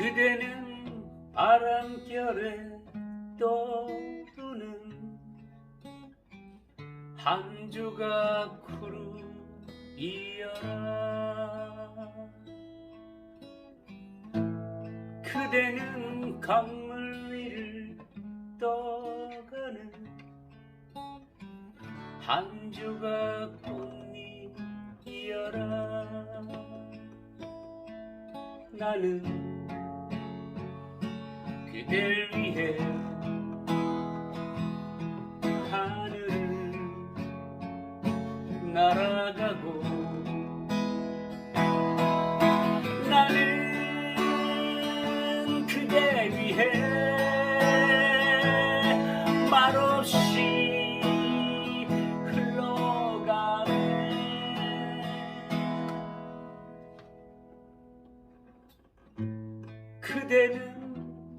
그대는 바람결에 떠도는 한 조각 구름이여라. 그대는 강물 위를 떠가는 한 조각 꽃잎이여라. 나는 그댈 위해 하늘을 날아가고 나는 그대 위해 말없이 흘러가네. 그대는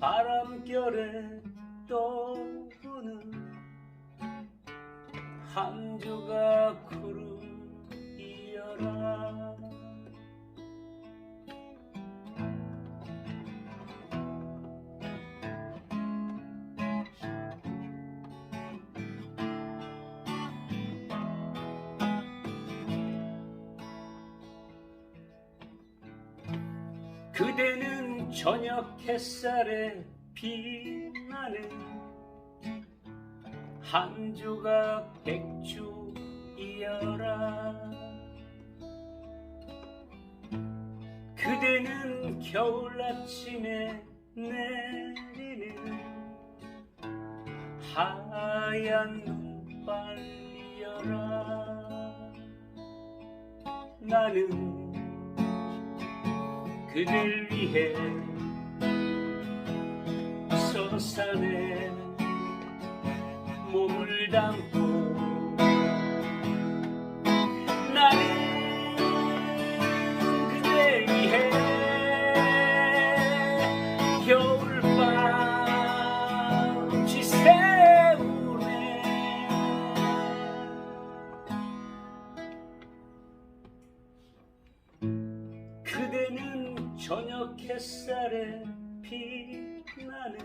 바람결에 떠오는 한 조각 구름 그대는 저녁 햇살에 빛나는 한 조각 백주이여라. 그대는 겨울 아침에 내리는 하얀 눈발이여라. 나는 그댈 위해 서산에 몸을 담고 저녁 햇살에 빛나는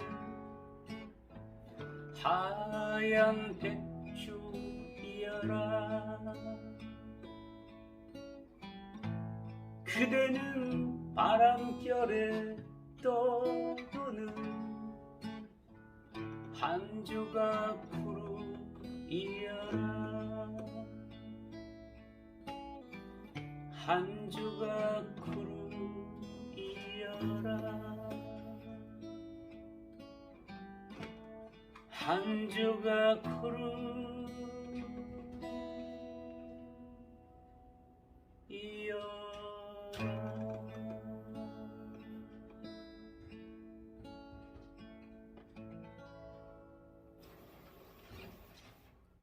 하얀 백주이여라. 그대는 바람결에 떠도는 한 조각 구름이여라. 한 조각 구름이여라 한 조각 구름